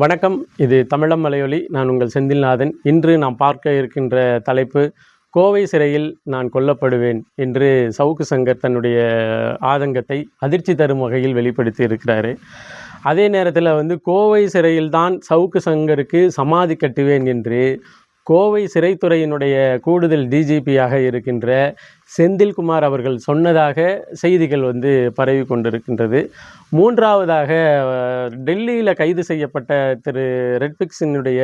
வணக்கம். இது தமிழம் மலையொலி. நான் உங்கள் செந்தில்நாதன். இன்று நாம் பார்க்க இருக்கின்ற தலைப்பு கோவை சிறையில் நான் கொல்லப்படுவேன் என்று சவுக்கு சங்கர் தன்னுடைய ஆதங்கத்தை அதிர்ச்சி தரும் வகையில் வெளிப்படுத்தி இருக்கிறாரு. அதே நேரத்தில் வந்து கோவை சிறையில்தான் சவுக்கு சங்கருக்கு சமாதி கட்டுவேன் என்று கோவை சிறைத்துறையினுடைய கூடுதல் டிஜிபியாக இருக்கின்ற செந்தில்குமார் அவர்கள் சொன்னதாக செய்திகள் வந்து பரவி கொண்டிருக்கின்றது. மூன்றாவதாக டெல்லியில் கைது செய்யப்பட்ட திரு ரெட்பிக்ஸினுடைய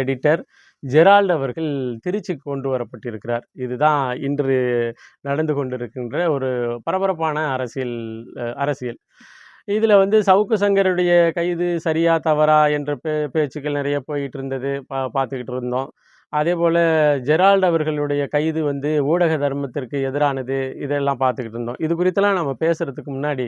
எடிட்டர் ஜெரால்ட் அவர்கள் திருச்சிக்கு கொண்டு வரப்பட்டிருக்கிறார். இதுதான் இன்று நடந்து கொண்டிருக்கின்ற ஒரு பரபரப்பான அரசியல் அரசியல். இதில் வந்து சவுக்கு சங்கருடைய கைது சரியா தவறா என்ற பே பேச்சுக்கள் நிறைய போயிட்டு இருந்தது. பா பார்த்துக்கிட்டு இருந்தோம். அதே போல் ஜெரால்ட் அவர்களுடைய கைது வந்து ஊடக தர்மத்திற்கு எதிரானது இதெல்லாம் பார்த்துக்கிட்டு இருந்தோம். இது குறித்தெல்லாம் நம்ம பேசுகிறதுக்கு முன்னாடி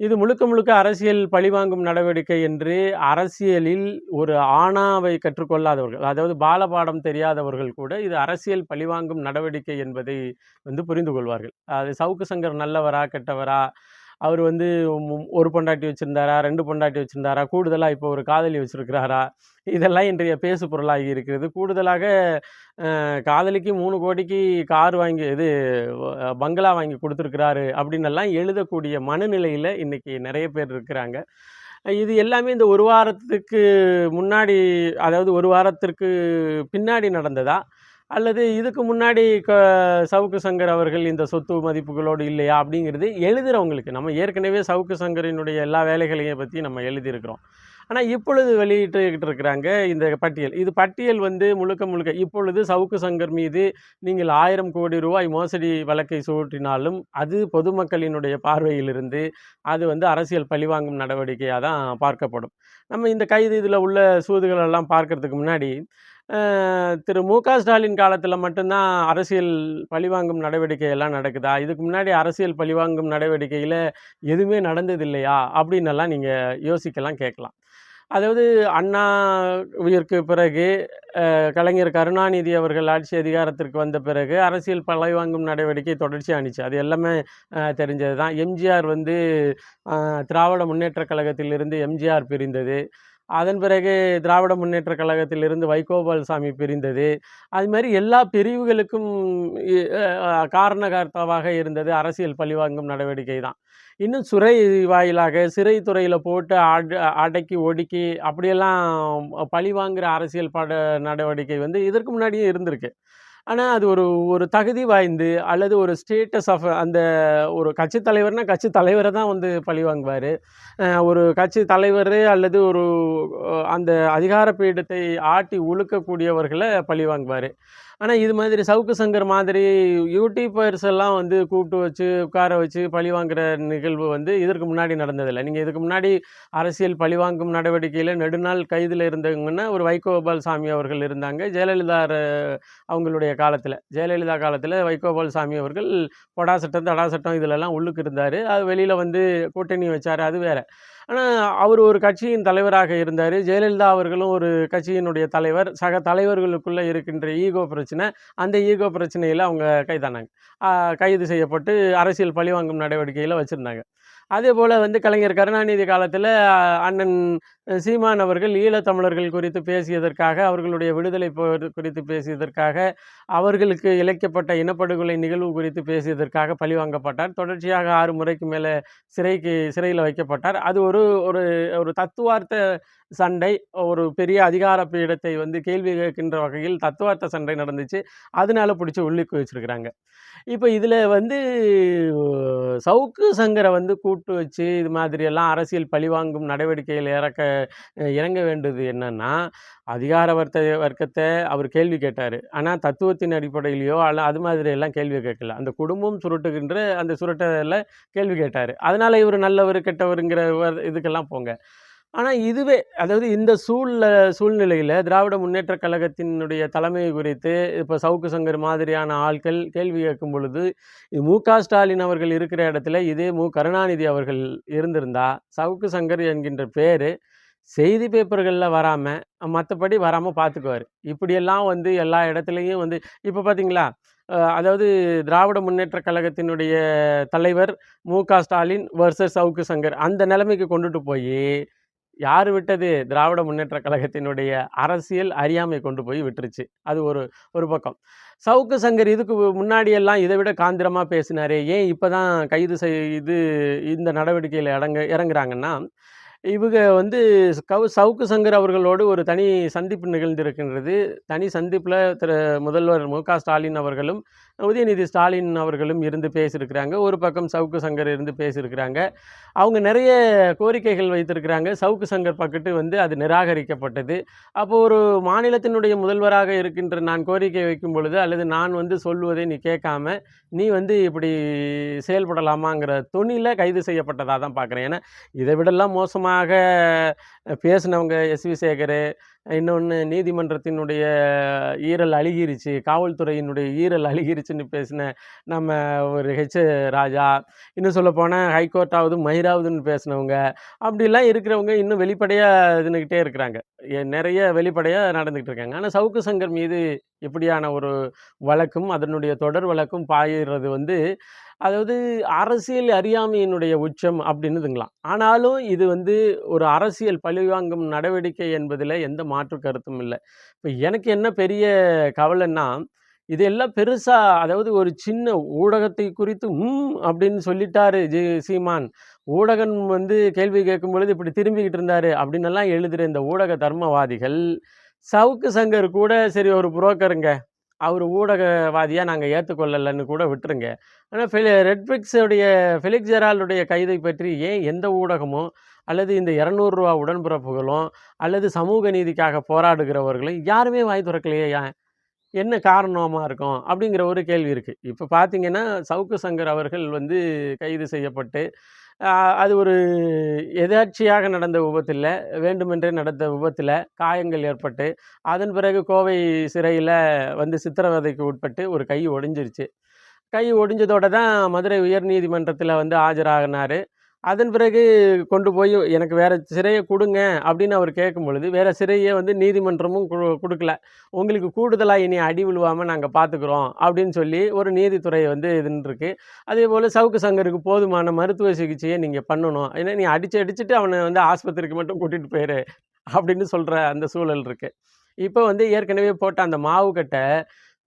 இது முழுக்க முழுக்க அரசியல் பழிவாங்கும் நடவடிக்கை என்று அரசியலில் ஒரு ஆணாவை கற்றுக்கொள்ளாதவர்கள் அதாவது பாலபாடம் தெரியாதவர்கள் கூட இது அரசியல் பழிவாங்கும் நடவடிக்கை என்பதை வந்து புரிந்து கொள்வார்கள். அது சவுக்கு சங்கர் நல்லவரா கெட்டவரா அவர் வந்து ஒரு பொண்டாட்டி வச்சுருந்தாரா ரெண்டு பொண்டாட்டி வச்சுருந்தாரா கூடுதலாக இப்போ ஒரு காதலி வச்சுருக்கிறாரா இதெல்லாம் இன்றைய பேசு பொருளாகி இருக்கிறது. கூடுதலாக காதலிக்கு மூணு கோடிக்கு கார் வாங்கி இது பங்களா வாங்கி கொடுத்துருக்கிறாரு அப்படின்னெல்லாம் எழுதக்கூடிய மனநிலையில் இன்றைக்கி நிறைய பேர் இருக்கிறாங்க. இது எல்லாமே இந்த ஒரு வாரத்துக்கு முன்னாடி அதாவது ஒரு வாரத்திற்கு பின்னாடி நடந்ததா? அல்லது இதுக்கு முன்னாடி க சவுக்கு சங்கர் அவர்கள் இந்த சொத்து மதிப்புகளோடு இல்லையா அப்படிங்கிறது எழுதுகிறவங்களுக்கு நம்ம ஏற்கனவே சவுக்கு சங்கரினுடைய எல்லா வேலைகளையும் பற்றி நம்ம எழுதியிருக்கிறோம். ஆனால் இப்பொழுது வெளியிட்டுக்கிட்டு இருக்கிறாங்க இந்த பட்டியல். இது பட்டியல் வந்து முழுக்க முழுக்க இப்பொழுது சவுக்கு சங்கர் மீது நீங்கள் ஆயிரம் கோடி ரூபாய் மோசடி வழக்கை சுற்றினாலும் அது பொதுமக்களினுடைய பார்வையிலிருந்து அது வந்து அரசியல் பழிவாங்கும் நடவடிக்கையாக தான் பார்க்கப்படும். நம்ம இந்த கைது இதில் உள்ள சூதுகளெல்லாம் பார்க்கறதுக்கு முன்னாடி திரு மு க ஸ்டாலின் காலத்தில் மட்டும்தான் அரசியல் பழிவாங்கும் நடவடிக்கை எல்லாம் நடக்குதா? இதுக்கு முன்னாடி அரசியல் பழிவாங்கும் நடவடிக்கையில் எதுவுமே நடந்தது இல்லையா அப்படின்னெல்லாம் நீங்கள் யோசிக்கலாம் கேட்கலாம். அதாவது அண்ணா உயிருக்கு பிறகு கலைஞர் கருணாநிதி அவர்கள் ஆட்சி அதிகாரத்திற்கு வந்த பிறகு அரசியல் பழிவாங்கும் நடவடிக்கை தொடர்ச்சியாக அணிச்சு அது எல்லாமே தெரிஞ்சது தான் எம்ஜிஆர் வந்து திராவிட முன்னேற்றக் கழகத்திலிருந்து எம்ஜிஆர் பிரிந்தது. அதன் பிறகு திராவிட முன்னேற்ற கழகத்திலிருந்து வைகோபால்சாமி பிரிந்தது. அது மாதிரி எல்லா பிரிவுகளுக்கும் காரணகர்த்தாவாக இருந்தது அரசியல் பழிவாங்கும் நடவடிக்கை தான். இன்னும் சிறை வாயிலாக சிறைத்துறையில் போட்டு அட அடக்கி ஒடுக்கி அப்படியெல்லாம் பழி வாங்குகிற அரசியல் பட நடவடிக்கை வந்து இதற்கு முன்னாடியே இருந்திருக்கு. ஆனால் அது ஒரு ஒரு தகுதி வாய்ந்து அல்லது ஒரு ஸ்டேட்டஸ் ஆஃப் அந்த ஒரு கட்சி தலைவர்னா கட்சி தலைவரை தான் வந்து பழி வாங்குவார். ஒரு கட்சி தலைவர் அல்லது ஒரு அந்த அதிகார பீடத்தை ஆட்டி உழுக்கக்கூடியவர்களை பழி வாங்குவார். ஆனால் இது மாதிரி சவுக்கு சங்கர் மாதிரி யூடியூபர்ஸ் எல்லாம் வந்து கூப்பிட்டு வச்சு உட்கார வச்சு பழி வாங்குற நிகழ்வு வந்து இதற்கு முன்னாடி நடந்ததில்லை. நீங்கள் இதுக்கு முன்னாடி அரசியல் பழிவாங்கும் நடவடிக்கையில் நெடுநாள் கைதில் இருந்தவங்கன்னா ஒரு வைகோபால் சாமி அவர்கள் இருந்தாங்க. ஜெயலலிதா அவங்களுடைய காலத்தில் ஜெயலலிதா காலத்தில் வைகோபால் சாமி அவர்கள் பொடா சட்டம் தடா சட்டம் இதிலெல்லாம் உள்ளுக்கு இருந்தார். அது வெளியில் வந்து கூட்டணி வச்சார். அது வேறு. ஆனால் அவர் ஒரு கட்சியின் தலைவராக இருந்தார். ஜெயலலிதா அவர்களும் ஒரு கட்சியினுடைய தலைவர். சக தலைவர்களுக்குள்ளே இருக்கின்ற ஈகோ பிரச்சனை அந்த ஈகோ பிரச்சனையில் அவங்க கைதானாங்க. கைது செய்யப்பட்டு அரசியல் பழிவாங்கும் நடவடிக்கையில் வச்சுருந்தாங்க. அதே போல் வந்து கலைஞர் கருணாநிதி காலத்தில் அண்ணன் சீமான் அவர்கள் ஈழத்தமிழர்கள் குறித்து பேசியதற்காக அவர்களுடைய விடுதலை குறித்து பேசியதற்காக அவர்களுக்கு இழைக்கப்பட்ட இனப்படுகொலை நிகழ்வு குறித்து பேசியதற்காக பழிவாங்கப்பட்டார் தொடர்ச்சியாக ஆறு முறைக்கு மேலே சிறைக்கு சிறையில் வைக்கப்பட்டார். அது ஒரு ஒரு ஒரு தத்துவார்த்த சண்டை. ஒரு பெரிய அதிகார பீடத்தை வந்து கேள்வி கேட்கின்ற வகையில் தத்துவார்த்த சண்டை நடந்துச்சு. அதனால பிடிச்சி உள்ளிக்கு வச்சிருக்கிறாங்க. இப்போ இதில் வந்து சவுக்கு சங்கரை வந்து கூட்டு வச்சு இது மாதிரியெல்லாம் அரசியல் பழிவாங்கும் நடவடிக்கையில் இறக்க இறங்க வேண்டியது என்னன்னா அதிகார வர்த்த வர்க்கத்தை அவர் கேள்வி கேட்டார். ஆனால் தத்துவத்தின் அடிப்படையிலையோ அல்ல அது மாதிரி எல்லாம் கேள்வி கேட்கல. அந்த குடும்பம் சுருட்டுகின்ற அந்த சுருட்டதில் கேள்வி கேட்டார். அதனால் இவர் நல்லவர் கெட்டவருங்கிற இதுக்கெல்லாம் போங்க. ஆனால் இதுவே அதாவது இந்த சூழ்ல சூழ்நிலையில் திராவிட முன்னேற்றக் கழகத்தினுடைய தலைமை குறித்து இப்போ சவுக்கு சங்கர் மாதிரியான ஆட்கள் கேள்வி கேட்கும் பொழுது மு க ஸ்டாலின் அவர்கள் இருக்கிற இடத்துல இதே மு கருணாநிதி அவர்கள் இருந்திருந்தா சவுக்கு சங்கர் என்கின்ற பேர் செய்தி பேப்பர்களில் வராமல் மற்றபடி வராமல் பார்த்துக்குவார் இப்படியெல்லாம் வந்து எல்லா இடத்துலையும் வந்து இப்போ பார்த்தீங்களா அதாவது திராவிட முன்னேற்றக் கழகத்தினுடைய தலைவர் மு க ஸ்டாலின் வர்சஸ் சவுக்கு சங்கர் அந்த நிலைமைக்கு கொண்டுட்டு போய் யார் விட்டது திராவிட முன்னேற்ற கழகத்தினுடைய அரசியல் அறியாமை கொண்டு போய் விட்டுருச்சு. அது ஒரு ஒரு பக்கம். சவுக்கு சங்கர் இதுக்கு முன்னாடியெல்லாம் இதை விட காந்திரமாக பேசினாரே. ஏன் இப்போ தான் கைது செய்து இந்த நடவடிக்கையில் இறங்க இறங்குறாங்கன்னா இவங்க வந்து கவு சவுக்கு சங்கர் அவர்களோடு ஒரு தனி சந்திப்பு நிகழ்ந்திருக்கின்றது. தனி சந்திப்பில் திரு முதல்வர் மு க ஸ்டாலின் அவர்களும் உதயநிதி ஸ்டாலின் அவர்களும் இருந்து பேசியிருக்கிறாங்க. ஒரு பக்கம் சவுக்கு சங்கர் இருந்து பேசியிருக்கிறாங்க. அவங்க நிறைய கோரிக்கைகள் வைத்திருக்கிறாங்க. சவுக்கு சங்கர் பக்கத்து வந்து அது நிராகரிக்கப்பட்டது. அப்போ ஒரு மாநிலத்தினுடைய முதல்வராக இருக்கின்ற நான் கோரிக்கை வைக்கும் பொழுது அல்லது நான் வந்து சொல்வதை நீ கேட்காம நீ வந்து இப்படி செயல்படலாமாங்கிற துணியில் கைது செய்யப்பட்டதாக தான் பார்க்குறேன் ஏன்னா இதை விடலாம் மோசமாக பேசினவங்க எஸ்வி சேகர் இன்னொன்று நீதிமன்றத்தினுடைய ஈரல் அழுகிருச்சு காவல்துறையினுடைய ஈரல் அழுகிருச்சுன்னு பேசின நம்ம ஒரு ஹெச் ராஜா இன்னும் சொல்லப்போனால் ஹைகோர்ட்டாவது மயிராவதுன்னு பேசினவங்க அப்படிலாம் இருக்கிறவங்க இன்னும் வெளிப்படையாக இதுன்னுக்கிட்டே இருக்கிறாங்க. நிறைய வெளிப்படையாக நடந்துக்கிட்டு இருக்காங்க. ஆனால் சவுக்கு சங்கர் மீது இப்படியான ஒரு வழக்கும் அதனுடைய தொடர் வழக்கும் பாயிறது வந்து அதாவது அரசியல் அறியாமையினுடைய உச்சம் அப்படின்னுதுங்களாம் ஆனாலும் இது வந்து ஒரு அரசியல் பழிவாங்கும் நடவடிக்கை என்பதில் எந்த மாற்று கருத்தும் இல்லை. இப்போ எனக்கு என்ன பெரிய கவலைன்னா இதெல்லாம் பெருசாக அதாவது ஒரு சின்ன ஊடகத்தை குறித்து ம் அப்படின்னு சொல்லிட்டாரு ஜி சீமான். ஊடகம் வந்து கேள்வி கேட்கும் பொழுது இப்படி திரும்பிக்கிட்டு இருந்தார் அப்படின்னெல்லாம் எழுதுகிற இந்த ஊடக தர்மவாதிகள் சவுக்கு சங்கர் கூட சரி ஒரு புரோக்கருங்க. அவர் ஊடகவாதியாக நாங்கள் ஏற்றுக்கொள்ளலைன்னு கூட விட்டுருங்க. ஆனால் ஃபெ ரெட்ஃபிக்ஸுடைய ஃபெலிக்ஸ் ஜெரால்டுடைய கைதை பற்றி ஏன் எந்த ஊடகமோ அல்லது இந்த இரநூறுவா உடன்பிறப்புகளும் அல்லது சமூக நீதிக்காக போராடுகிறவர்களும் யாருமே வாய் திறக்கலையே ஏன் என்ன காரணமாக இருக்கும்? அப்படிங்கிற ஒரு கேள்வி இருக்குது இப்போ பார்த்தீங்கன்னா சவுக்கு சங்கர் அவர்கள் வந்து கைது செய்யப்பட்டு அது ஒரு எதாட்சியாக நடந்த விபத்தில் வேண்டுமென்றே நடந்த விபத்தில் காயங்கள் ஏற்பட்டு அதன் பிறகு கோவை சிறையில் வந்து சித்திரவதைக்கு உட்பட்டு ஒரு கை ஒடிஞ்சிருச்சு. கை ஒடிஞ்சதோட தான் மதுரை உயர்நீதிமன்றத்தில் வந்து ஆஜராகினார். அதன் பிறகு கொண்டு போய் எனக்கு வேறு சிறையை கொடுங்க அப்படின்னு அவர் கேட்கும் பொழுது வேறு சிறையை வந்து நீதிமன்றமும் கொடுக்கல. உங்களுக்கு கூடுதலாக இனி அடி விழுவாமல் நாங்கள் பார்த்துக்குறோம் அப்படின்னு சொல்லி ஒரு நீதித்துறை வந்து இதுன்ருக்கு அதே போல் சவுக்கு சங்கருக்கு போதுமான மருத்துவ சிகிச்சையை நீங்கள் பண்ணணும். ஏன்னா நீ அடித்து அடிச்சுட்டு அவனை வந்து ஆஸ்பத்திரிக்கு மட்டும் கூட்டிகிட்டு போயிரு அப்படின்னு சொல்கிற அந்த சூழல் இருக்குது இப்போ வந்து ஏற்கனவே போட்ட அந்த மாவுக்கட்டை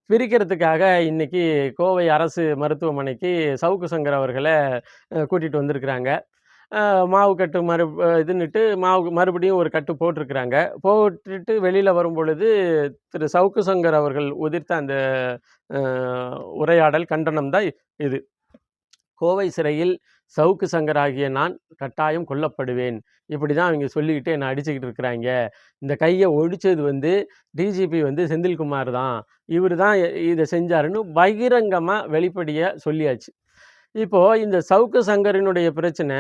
பிரிக்கிறதுக்காக இன்னைக்கு கோவை அரசு மருத்துவமனைக்கு சவுக்கு சங்கர் அவர்களை கூட்டிகிட்டு வந்திருக்கிறாங்க. மாவு கட்டு மறு இதுன்னுட்டு மாவு மறுபடியும் ஒரு கட்டு போட்டிருக்கிறாங்க. போட்டுட்டு வெளியில் வரும் பொழுது திரு சவுக்கு சங்கர் அவர்கள் உதிர்த்த அந்த உரையாடல் கண்டனம் தான் இது. கோவை சிறையில் சவுக்கு சங்கர் ஆகிய நான் கட்டாயம் கொல்லப்படுவேன். இப்படி தான் அவங்க சொல்லிக்கிட்டு என்னை அடிச்சுக்கிட்டு இருக்கிறாங்க. இந்த கையை ஒடிச்சது வந்து டிஜிபி வந்து செந்தில்குமார் தான். இவர் தான் இதை செஞ்சாருன்னு பகிரங்கமாக வெளிப்படையாக சொல்லியாச்சு. இப்போது இந்த சவுக்கு சங்கரினுடைய பிரச்சனை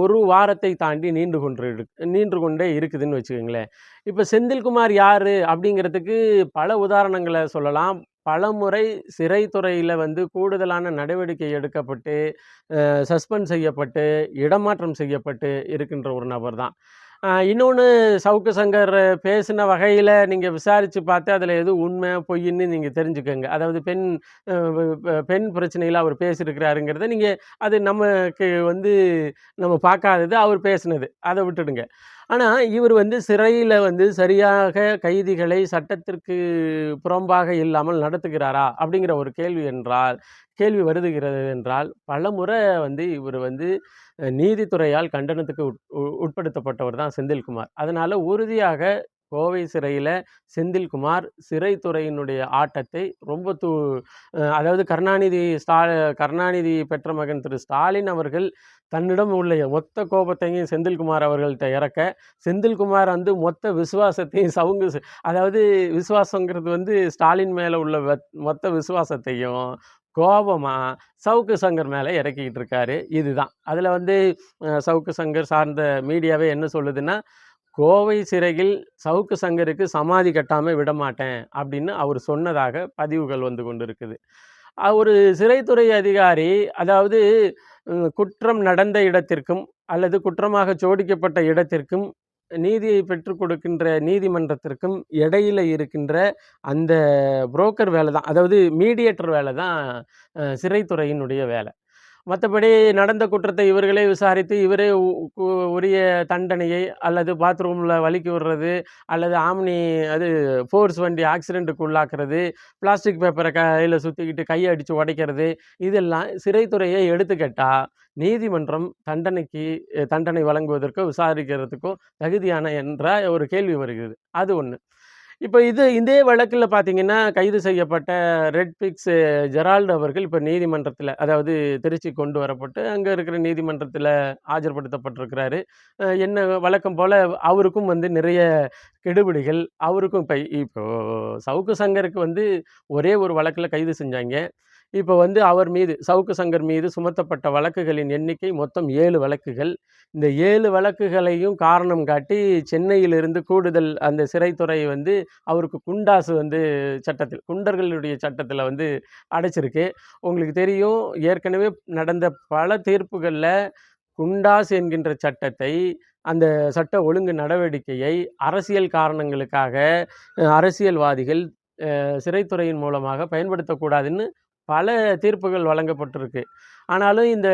ஒரு வாரத்தை தாண்டி நீண்டு கொண்டு இருக்கு நீண்டு கொண்டே இருக்குதுன்னு வச்சுக்கோங்களேன். இப்போ செந்தில்குமார் யார் அப்படிங்கிறதுக்கு பல உதாரணங்களை சொல்லலாம். பலமுறை சிறைத்துறையில் வந்து கூடுதலான நடவடிக்கை எடுக்கப்பட்டு சஸ்பெண்ட் செய்யப்பட்டு இடமாற்றம் செய்யப்பட்டு இருக்கின்ற ஒரு நபர் தான் இன்னொன்று சவுக்கு சங்கர் பேசின வகையில் நீங்கள் விசாரித்து பார்த்து அதில் எது உண்மை பொய்ன்னு நீங்கள் தெரிஞ்சுக்கோங்க. அதாவது பெண் பெண் பிரச்சனையில் அவர் பேசியிருக்கிறாருங்கிறத நீங்கள் அது நமக்கு வந்து நம்ம பார்க்காதது அவர் பேசினது. அதை விட்டுடுங்க. ஆனால் இவர் வந்து சிறையில் வந்து சரியாக கைதிகளை சட்டத்திற்கு புறம்பாக இல்லாமல் நடத்துகிறாரா அப்படிங்கிற ஒரு கேள்வி என்றால் கேள்வி வருதுகிறது என்றால் பலமுறை வந்து இவர் வந்து நீதித்துறையால் கண்டனத்துக்கு உட் உ- உட்படுத்தப்பட்டவர் தான் செந்தில்குமார். அதனால் உறுதியாக கோவை சிறையில் செந்தில்குமார் சிறைத்துறையினுடைய ஆட்டத்தை ரொம்ப தூ அதாவது கருணாநிதி ஸ்டா கருணாநிதி பெற்ற மகன் திரு ஸ்டாலின் அவர்கள் தன்னிடம் உள்ள மொத்த கோபத்தையும் செந்தில்குமார் அவர்கள்ட்ட இறக்க செந்தில்குமார் வந்து மொத்த விசுவாசத்தையும் சவுங்கு அதாவது விசுவாசங்கிறது வந்து ஸ்டாலின் மேலே உள்ள மொத்த விசுவாசத்தையும் கோபமாக சவுக்கு சங்கர் மேலே இறக்கிக்கிட்டு இருக்காரு. இதுதான். அதில் வந்து சவுக்கு சங்கர் சார்ந்த மீடியாவே என்ன சொல்லுதுன்னா கோவை சிறையில் சவுக்கு சங்கருக்கு சமாதி கட்டாமல் விடமாட்டேன் அப்படின்னு அவர் சொன்னதாக பதிவுகள் வந்து கொண்டு இருக்குது ஒரு சிறைத்துறை அதிகாரி அதாவது குற்றம் நடந்த இடத்திற்கும் அல்லது குற்றமாக சோடிக்கப்பட்ட இடத்திற்கும் நீதியை பெற்றுக் கொடுக்கின்ற நீதிமன்றத்திற்கும் இடையில இருக்கின்ற அந்த புரோக்கர் வேலை தான் அதாவது மீடியேட்டர் வேலை தான் சிறைத்துறையினுடைய வேலை. மற்றபடி நடந்த குற்றத்தை இவர்களே விசாரித்து இவரே உரிய தண்டனையை அல்லது பாத்ரூமில் வலிக்கு விடுறது அல்லது ஆம்னி அது ஃபோர்ஸ் வண்டி ஆக்சிடெண்ட்டுக்கு உள்ளாக்குறது பிளாஸ்டிக் பேப்பரை கையில் சுற்றிக்கிட்டு கையை அடித்து உடைக்கிறது இதெல்லாம் சிறைத்துறையை எடுத்துக்கிட்டால் நீதிமன்றம் தண்டனைக்கு தண்டனை வழங்குவதற்கோ விசாரிக்கிறதுக்கோ தகுதியான என்ற ஒரு கேள்வி வருகிறது. அது ஒன்று இப்போ இது இதே வழக்கில் பார்த்தீங்கன்னா கைது செய்யப்பட்ட ரெட் பிக்ஸ் ஜெரால்டு அவர்கள் இப்போ நீதிமன்றத்தில் அதாவது திருச்சி கொண்டு வரப்பட்டு அங்கே இருக்கிற நீதிமன்றத்தில் ஆஜர்படுத்தப்பட்டிருக்கிறாரு. என்ன வழக்கம் போல் அவருக்கும் வந்து நிறைய கெடுபிடிகள் அவருக்கும் இப்போ இப்போ சவுக்கு சங்கருக்கு வந்து ஒரே ஒரு வழக்கில் கைது செஞ்சாங்க. இப்போ வந்து அவர் மீது சவுக்கு சங்கர் மீது சுமத்தப்பட்ட வழக்குகளின் எண்ணிக்கை மொத்தம் ஏழு வழக்குகள். இந்த ஏழு வழக்குகளையும் காரணம் காட்டி சென்னையிலிருந்து கூடுதல் அந்த சிறைத்துறை வந்து அவருக்கு குண்டாசு வந்து சட்டத்தில் குண்டர்களுடைய சட்டத்தில் வந்து அடைச்சிருக்கு. உங்களுக்கு தெரியும் ஏற்கனவே நடந்த பல தீர்ப்புகளில் குண்டாஸ் என்கின்ற சட்டத்தை அந்த சட்ட ஒழுங்கு நடவடிக்கையை அரசியல் காரணங்களுக்காக அரசியல்வாதிகள் சிறைத்துறையின் மூலமாக பயன்படுத்தக்கூடாதுன்னு பல தீர்ப்புகள் வழங்கப்பட்டிருக்கு. ஆனாலும் இந்த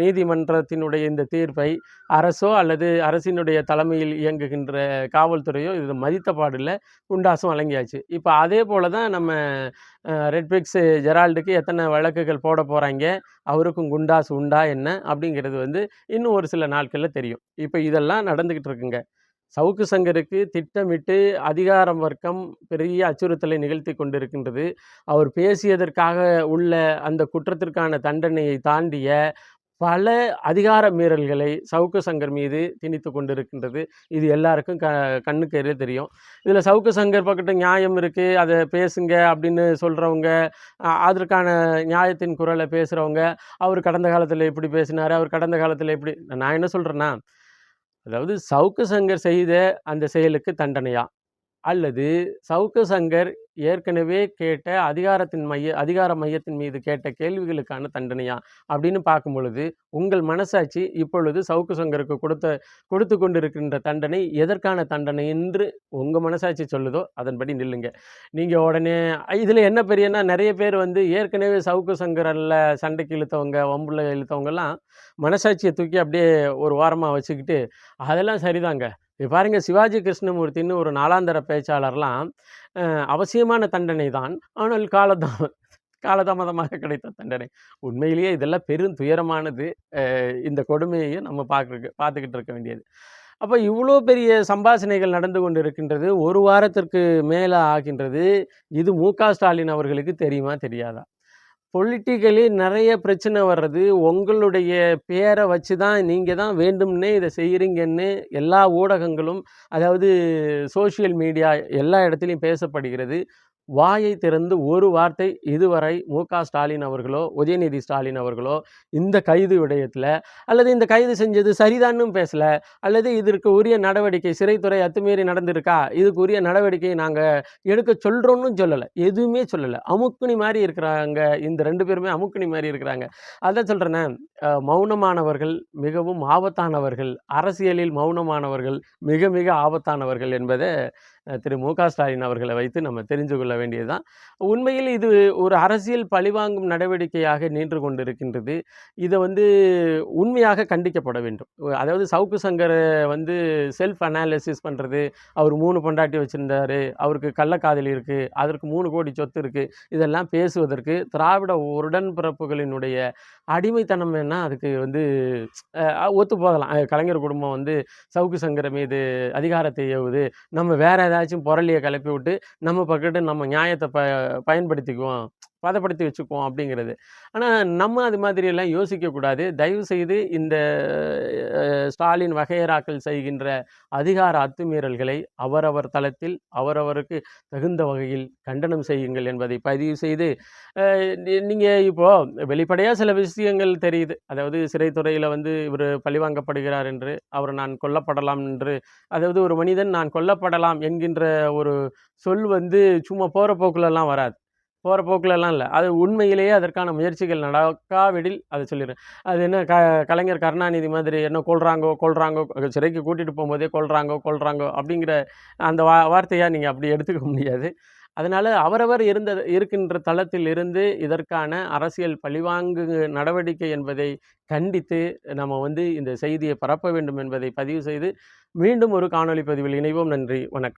நீதிமன்றத்தினுடைய இந்த தீர்ப்பை அரசோ அல்லது அரசினுடைய தலைமையில் இயங்குகின்ற காவல்துறையோ இது மதித்த பாடில்லை குண்டாசும் வழங்கியாச்சு இப்போ அதே போல தான் நம்ம ரெட்பிக்ஸ் ஜெரால்டுக்கு எத்தனை வழக்குகள் போட போகிறாங்க அவருக்கும் குண்டாஸ் உண்டா என்ன அப்படிங்கிறது வந்து இன்னும் ஒரு சில நாட்களில் தெரியும். இப்போ இதெல்லாம் நடந்துக்கிட்டு இருக்குங்க. சவுக்கு சங்கருக்கு திட்டமிட்டு அதிகாரம் வர்க்கம் பெரிய அச்சுறுத்தலை நிகழ்த்தி கொண்டிருக்கின்றது. அவர் பேசியதற்காக உள்ள அந்த குற்றத்திற்கான தண்டனையை தாண்டிய பல அதிகார மீறல்களை சவுக்கு சங்கர் மீது திணித்து கொண்டிருக்கின்றது. இது எல்லாருக்கும் க கண்ணுக்கு எதிரே தெரியும். இதில் சவுக்கு சங்கர் பக்கத்து நியாயம் இருக்குது அதை பேசுங்க அப்படின்னு சொல்கிறவங்க அதற்கான நியாயத்தின் குரலை பேசுகிறவங்க அவர் கடந்த காலத்தில் இப்படி பேசினார் அவர் கடந்த காலத்தில் இப்படி நான் என்ன சொல்கிறேன்னா அதாவது சவுக்கு சங்கர் செய்த அந்த செயலுக்கு தண்டனையா? அல்லது சவுக்கு சங்கர் ஏற்கனவே கேட்ட அதிகாரத்தின் மைய அதிகார மையத்தின் மீது கேட்ட கேள்விகளுக்கான தண்டனையா? அப்படின்னு பார்க்கும் பொழுது உங்கள் மனசாட்சி இப்பொழுது சவுக்கு சங்கருக்கு கொடுத்த கொடுத்து கொண்டிருக்கின்ற தண்டனை எதற்கான தண்டனை என்று உங்கள் மனசாட்சி சொல்லுதோ அதன்படி நில்லுங்க. நீங்கள் உடனே இதில் என்ன பெரியன்னா நிறைய பேர் வந்து ஏற்கனவே சவுக்கு சங்கரில் சண்டைக்கு இழுத்தவங்க வம்புல இழுத்தவங்கெல்லாம் மனசாட்சியை தூக்கி அப்படியே ஒரு வாரமாக வச்சுக்கிட்டு அதெல்லாம் சரிதாங்க. இப்போ பாருங்கள் சிவாஜி கிருஷ்ணமூர்த்தின்னு ஒரு நாலாந்தர பேச்சாளர்லாம் அவசியமான தண்டனை தான். ஆனால் காலதாம காலதாமதமாக கிடைத்த தண்டனை. உண்மையிலேயே இதெல்லாம் பெரும் துயரமானது இந்த கொடுமையையும் நம்ம பார்க்க பார்த்துக்கிட்டு இருக்க வேண்டியது. அப்போ இவ்வளோ பெரிய சம்பாஷணைகள் நடந்து கொண்டு இருக்கின்றது ஒரு வாரத்திற்கு மேலே ஆகின்றது. இது மு க ஸ்டாலின் அவர்களுக்கு தெரியுமா தெரியாதா? பொலிட்டிக்கலி நிறைய பிரச்சனை வர்றது. உங்களுடைய பேரை வச்சு தான் நீங்கள் தான் வேண்டும்னே இதை செய்கிறீங்கன்னு எல்லா ஊடகங்களும் அதாவது சோஷியல் மீடியா எல்லா இடத்துலையும் பேசப்படுகிறது. வாயை திறந்து ஒரு வார்த்தை இதுவரை மு க ஸ்டாலின் அவர்களோ உதயநிதி ஸ்டாலின் அவர்களோ இந்த கைது விடயத்தில் அல்லது இந்த கைது செஞ்சது சரிதான்னும் பேசலை அல்லது இதற்கு உரிய நடவடிக்கை சிறைத்துறை அத்துமீறி நடந்திருக்கா? இதுக்கு உரிய நடவடிக்கை நாங்கள் எடுக்க சொல்கிறோன்னு சொல்லலை. எதுவுமே சொல்லலை. அமுக்குனி மாதிரி இருக்கிறாங்க. இந்த ரெண்டு பேருமே அமுக்குனி மாதிரி இருக்கிறாங்க. அதான் சொல்கிறேனே மௌனமானவர்கள் மிகவும் ஆபத்தானவர்கள். அரசியலில் மௌனமானவர்கள் மிக மிக ஆபத்தானவர்கள் என்பதை திரு மு க. ஸ்டாலின் அவர்களை வைத்து நம்ம தெரிஞ்சு கொள்ள வேண்டியதுதான். உண்மையில் இது ஒரு அரசியல் பழிவாங்கும் நடவடிக்கையாக நின்று கொண்டிருக்கின்றது. இதை வந்து உண்மையாக கண்டிக்கப்பட வேண்டும். அதாவது சவுக்கு சங்கரை வந்து செல்ஃப் அனாலிசிஸ் பண்ணுறது அவர் மூணு பொண்டாட்டி வச்சுருந்தார் அவருக்கு கள்ளக்காதலி இருக்குது அதற்கு மூணு கோடி சொத்து இருக்குது இதெல்லாம் பேசுவதற்கு திராவிட உடன்பிறப்புகளினுடைய அடிமைத்தனம் என்ன? அதுக்கு வந்து ஒத்து போகலாம். கலைஞர் குடும்பம் வந்து சவுக்கு சங்கர மீது அதிகாரத்தை ஏவுது. நம்ம வேற ஏதாச்சும் புரளியை கிளப்பி விட்டு நம்ம பக்கத்து நம்ம நியாயத்தை ப பயன்படுத்திக்குவோம். பதப்படுத்தி வச்சுக்குவோம் அப்படிங்கிறது. ஆனால் நம்ம அது மாதிரியெல்லாம் யோசிக்கக்கூடாது. தயவு செய்து இந்த ஸ்டாலின் வகையராக்கள் செய்கின்ற அதிகார அத்துமீறல்களை அவரவர் தளத்தில் அவரவருக்கு தகுந்த வகையில் கண்டனம் செய்யுங்கள் என்பதை பதிவு செய்து நீங்கள் இப்போது வெளிப்படையாக சில விஷயங்கள் தெரியுது. அதாவது சிறைத்துறையில் வந்து இவர் பழிவாங்கப்படுகிறார் என்று அவர் நான் கொல்லப்படலாம் என்று அதாவது ஒரு மனிதன் நான் கொல்லப்படலாம் என்கின்ற ஒரு சொல் வந்து சும்மா போகிற போக்குலலாம் வராது. போகிற போக்கிலலாம் இல்லை. அது உண்மையிலேயே அதற்கான முயற்சிகள் நடக்காவிடில் அதை சொல்லிடுறேன் அது என்ன க கலைஞர் கருணாநிதி மாதிரி என்ன கொள்கிறாங்கோ கொள்கிறாங்கோ சிறைக்கு கூட்டிகிட்டு போகும்போதே கொள்கிறாங்கோ கொள்கிறாங்கோ அப்படிங்கிற அந்த வா வார்த்தையாக நீங்கள் அப்படி எடுத்துக்க முடியாது. அதனால் அவரவர் இருந்த இருக்கின்ற தளத்தில் இருந்து இதற்கான அரசியல் பழிவாங்கு நடவடிக்கை என்பதை கண்டித்து நம்ம வந்து இந்த செய்தியை பரப்ப வேண்டும் என்பதை பதிவு செய்து மீண்டும் ஒரு காணொளி பதிவில் இணைவோம். நன்றி வணக்கம்.